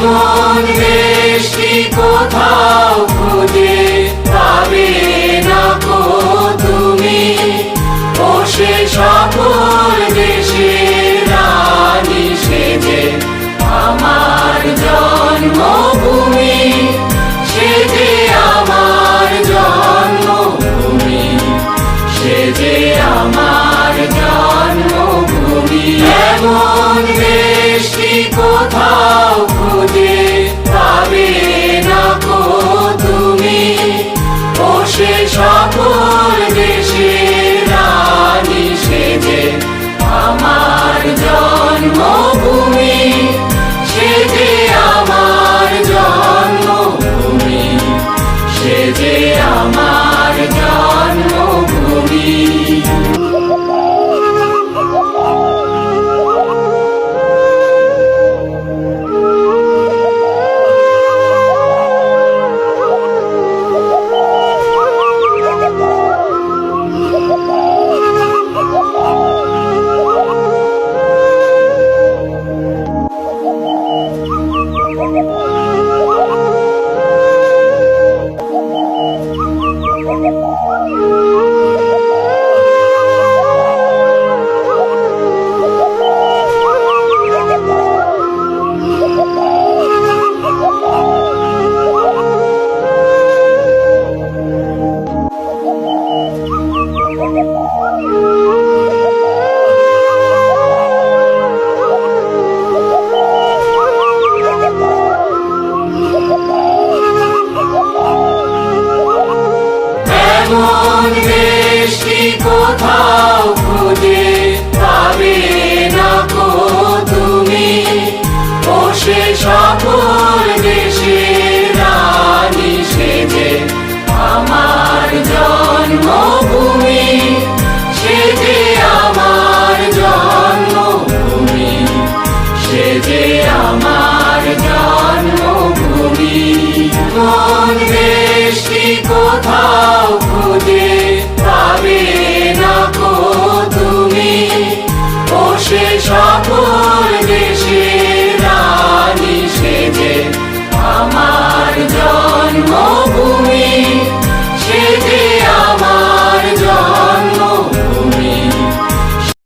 এমন দেশটি কোথাও খুঁজে পাবে না কো তুমি। ও সে সকল দেশের রানী সেজে আমার জন্মভূমি সে যে আমার জন্মভূমি সে যে আমার জন্মভূমি। এমন দেশটি কোথাও বসে সকল এমন বৃষ্টি কোথায়?